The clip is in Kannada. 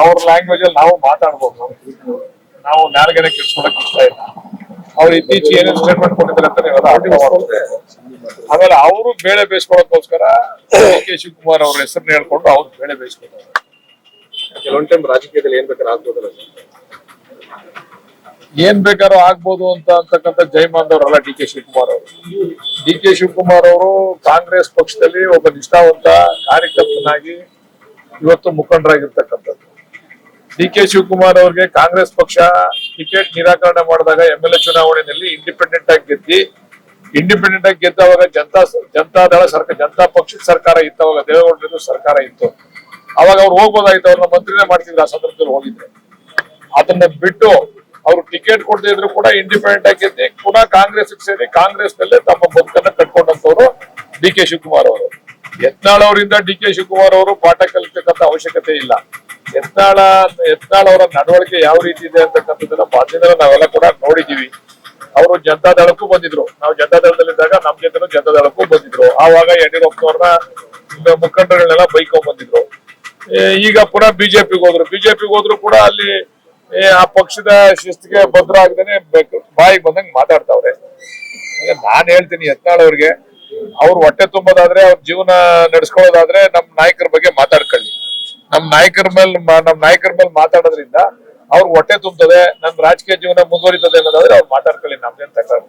ಅವ್ರ ಲ್ಯಾಂಗ್ವೇಜ್ ಅಲ್ಲಿ ನಾವು ಮಾತಾಡ್ಬೋದು. ನಾವು ನಾಲ್ಗಡೆ ಕೆಡ್ಸ್ಕೊಳಕ್ ಇಷ್ಟ ಇಲ್ಲ. ಅವ್ರು ಇತ್ತೀಚೆಗೆ ಏನೇನು ಸ್ಟೇಟ್ಮೆಂಟ್ ಕೊಟ್ಟಿದ್ದಾರೆ ಅಂತ ನೀವೆಲ್ಲ ಅರ್ಥ. ಆಮೇಲೆ ಅವರು ಬೇಳೆ ಬೇಯಿಸ್ಕೊಳಕ್ಕೋಸ್ಕರ ಡಿ ಕೆ ಶಿವಕುಮಾರ್ ಅವ್ರ ಹೆಸರನ್ನ ಹೇಳ್ಕೊಂಡು ಅವ್ರು ಬೇಳೆ ಬೇಯಿಸ್ಕೊತಾರೆ. ಕೆಲವೊಂದ್ ಟೈಮ್ ರಾಜಕೀಯದಲ್ಲಿ ಏನ್ ಬೇಕಾದ್ರೆ ಆಗ್ಬೋದಲ್ಲ ಸರ್? ಏನ್ ಬೇಕಾದ್ರೂ ಆಗ್ಬೋದು ಅಂತ ಅಂತಕ್ಕಂಥ ಜೈಮಾನ್ದವ್ರಲ್ಲ ಡಿ ಕೆ ಶಿವಕುಮಾರ್ ಅವರು. ಡಿ ಕೆ ಶಿವಕುಮಾರ್ ಅವರು ಕಾಂಗ್ರೆಸ್ ಪಕ್ಷದಲ್ಲಿ ಒಬ್ಬ ನಿಷ್ಠಾವಂತ ಕಾರ್ಯಕರ್ತನಾಗಿ ಇವತ್ತು ಮುಖಂಡರಾಗಿರ್ತಕ್ಕಂಥದ್ದು ಡಿ ಕೆ ಶಿವಕುಮಾರ್ ಅವ್ರಿಗೆ ಕಾಂಗ್ರೆಸ್ ಪಕ್ಷ ಟಿಕೆಟ್ ನಿರಾಕರಣೆ ಮಾಡಿದಾಗ ಎಂ ಎಲ್ ಎ ಚುನಾವಣೆಯಲ್ಲಿ ಇಂಡಿಪೆಂಡೆಂಟ್ ಆಗಿ ಗೆದ್ದಿ ಇಂಡಿಪೆಂಡೆಂಟ್ ಆಗಿ ಗೆದ್ದವಾಗ ಜನತಾ ಜನತಾದಳ ಸರ್ಕಾರ ಜನತಾ ಪಕ್ಷದ ಸರ್ಕಾರ ಇತ್ತವಾಗ ದೇವೇಗೌಡರದ್ದು ಸರ್ಕಾರ ಇತ್ತು. ಅವಾಗ ಅವ್ರು ಹೋಗ್ಬೋದಾಗಿತ್ತು ಅವ್ರನ್ನ ಮಂತ್ರಿನೇ ಮಾಡ್ತಿದ್ರು ಆ ಸಂದರ್ಭದಲ್ಲಿ ಹೋಗಿದ್ರು. ಅದನ್ನ ಬಿಟ್ಟು ಅವರು ಟಿಕೆಟ್ ಕೊಡದೇ ಇದ್ರು ಕೂಡ ಇಂಡಿಪೆಂಡೆಂಟ್ ಆಗಿ ಗೆದ್ದಿ, ಪುನಃ ಕಾಂಗ್ರೆಸ್ ಸೇರಿ ಕಾಂಗ್ರೆಸ್ ನಲ್ಲೇ ತಮ್ಮ ಬದುಕನ್ನ ಕಟ್ಕೊಂಡಂತವ್ರು ಡಿ ಕೆ ಶಿವಕುಮಾರ್ ಅವರು. ಯತ್ನಾಳ್ ಅವರಿಂದ ಡಿ ಕೆ ಶಿವಕುಮಾರ್ ಅವರು ಪಾಠ ಕಲಿತಕ್ಕಂತ ಅವಶ್ಯಕತೆ ಇಲ್ಲ. ಯತ್ನಾಳ ಎತ್ನಾಳ ಅವರ ನಡವಳಿಕೆ ಯಾವ ರೀತಿ ಇದೆ ಅಂತಕ್ಕಂಥದ್ದನ್ನ ಮಾಧ್ಯಮದಲ್ಲಿ ನಾವೆಲ್ಲ ಕೂಡ ನೋಡಿದೀವಿ. ಅವರು ಜನತಾದಳಕ್ಕೂ ಬಂದಿದ್ರು. ನಾವು ಜನತಾದಳದಲ್ಲಿದ್ದಾಗ ನಮ್ ಜೊತೆನೂ ಜನತಾದಳಕ್ಕೂ ಬಂದಿದ್ರು. ಆವಾಗ ಯಡಿಯೂರಪ್ಪನವ್ರನ್ನ ಮುಖಂಡಗಳನ್ನೆಲ್ಲ ಬೈಕೊಂಡ್ ಬಂದಿದ್ರು. ಈಗ ಪುನಃ ಬಿಜೆಪಿಗೆ ಹೋದ್ರು. ಬಿಜೆಪಿಗೆ ಹೋದ್ರು ಕೂಡ ಅಲ್ಲಿ ಆ ಪಕ್ಷದ ಶಿಸ್ತಿಗೆ ಭದ್ರ ಆಗದೇನೆ ಬಾಯಿಗೆ ಬಂದಂಗ್ ಮಾತಾಡ್ತಾವ್ರೆ. ನಾನು ಹೇಳ್ತೀನಿ ಯತ್ನಾಳ್ ಅವ್ರಿಗೆ, ಅವ್ರು ಹೊಟ್ಟೆ ತುಂಬೋದಾದ್ರೆ ಅವ್ರ ಜೀವನ ನಡ್ಸ್ಕೊಳ್ಳೋದಾದ್ರೆ ನಮ್ ನಾಯಕರ ಬಗ್ಗೆ ಮಾತಾಡ್ಕೊಳ್ಳಿ. ನಮ್ ನಾಯಕರ ಮೇಲೆ ನಮ್ ನಾಯಕರ ಮೇಲೆ ಮಾತಾಡೋದ್ರಿಂದ ಅವ್ರ ಹೊಟ್ಟೆ ತುಂಬುತ್ತದೆ ನಮ್ ರಾಜಕೀಯ ಜೀವನ ಮುಂದುವರಿತದೆ ಅನ್ನೋದಾದ್ರೆ ಅವ್ರು ಮಾತಾಡ್ಕೊಳ್ಳಿ, ನಮ್ದೇನ್ ತಕರಾರಿಲ್ಲ